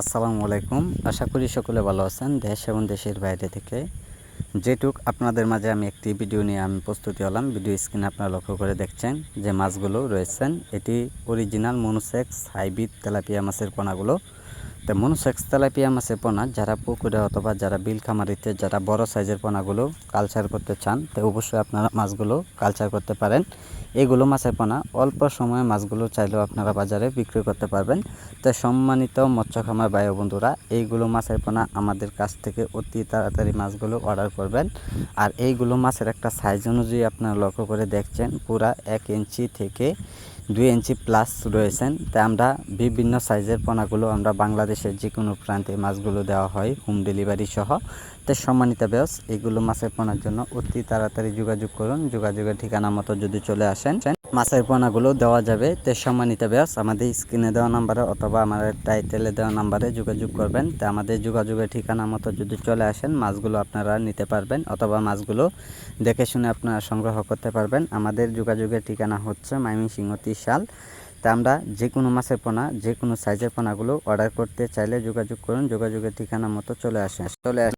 আসসালামু আলাইকুম। আশা করি সকলে ভালো আছেন দেশ এবং দেশের বাইরে থেকে। যেটুক আপনাদের মাঝে আমি একটি ভিডিও নিয়ে আমি প্রস্তুতি হলাম। ভিডিও স্ক্রিনে আপনারা লক্ষ্য করে দেখছেন যে মাছগুলো রয়েছেন। এটি অরিজিনাল মনুসেক্স হাইব্রিড তেলাপিয়া মাছের পোনাগুলো। তো মনুসেক্স তেলাপিয়া মাছের পোনা, যারা পুকুরে অথবা যারা বিল খামারিতে, যারা বড় সাইজের পোনাগুলো কালচার করতে চান, তো অবশ্যই আপনারা মাছগুলো কালচার করতে পারেন। এগুলো মাছের পোনা, অল্প সময়ে মাছগুলো চাইলেও আপনারা বাজারে বিক্রি করতে পারবেন। তো সম্মানিত মৎস্য খামার বায়ু বন্ধুরা, এইগুলো মাছের পোনা আমাদের কাছ থেকে অতি তাড়াতাড়ি মাছগুলো অর্ডার করবেন। আর এইগুলো মাছের একটা সাইজ অনুযায়ী আপনারা লক্ষ্য করে দেখছেন, পুরা এক ইঞ্চি থেকে দুই ইঞ্চি প্লাস রয়েছেন। তাই আমরা বিভিন্ন সাইজের পোনাগুলো আমরা বাংলাদেশের যে কোনো প্রান্তে মাছগুলো দেওয়া হয় হোম ডেলিভারি সহ। তো সম্মানিত ব্যস এগুলো মাছের পোনার জন্য অতি তাড়াতাড়ি যোগাযোগ করুন। যোগাযোগের ঠিকানা মতো যদি চলে আসেন মাছের পোনাগুলো দেওয়া যাবে। তো সম্মানিত ব্যাস আমাদের স্ক্রিনে দেওয়া নাম্বারে অথবা আমাদের টাইটেলে দেওয়া নাম্বারে যোগাযোগ করবেন। তো আমাদের যোগাযোগের ঠিকানা মতো যদি চলে আসেন, মাছগুলো আপনারা নিতে পারবেন অথবা মাছগুলো দেখে শুনে আপনারা সংগ্রহ করতে পারবেন। আমাদের যোগাযোগের ঠিকানা হচ্ছে মাইমিংসিংহ ত্রিশাল তা আমরা যে কোনো মাছের পোনা যে কোনো সাইজের পোনাগুলো অর্ডার করতে চাইলে যোগাযোগ করুন। যোগাযোগের ঠিকানা মতো চলে আসেন চলে আসেন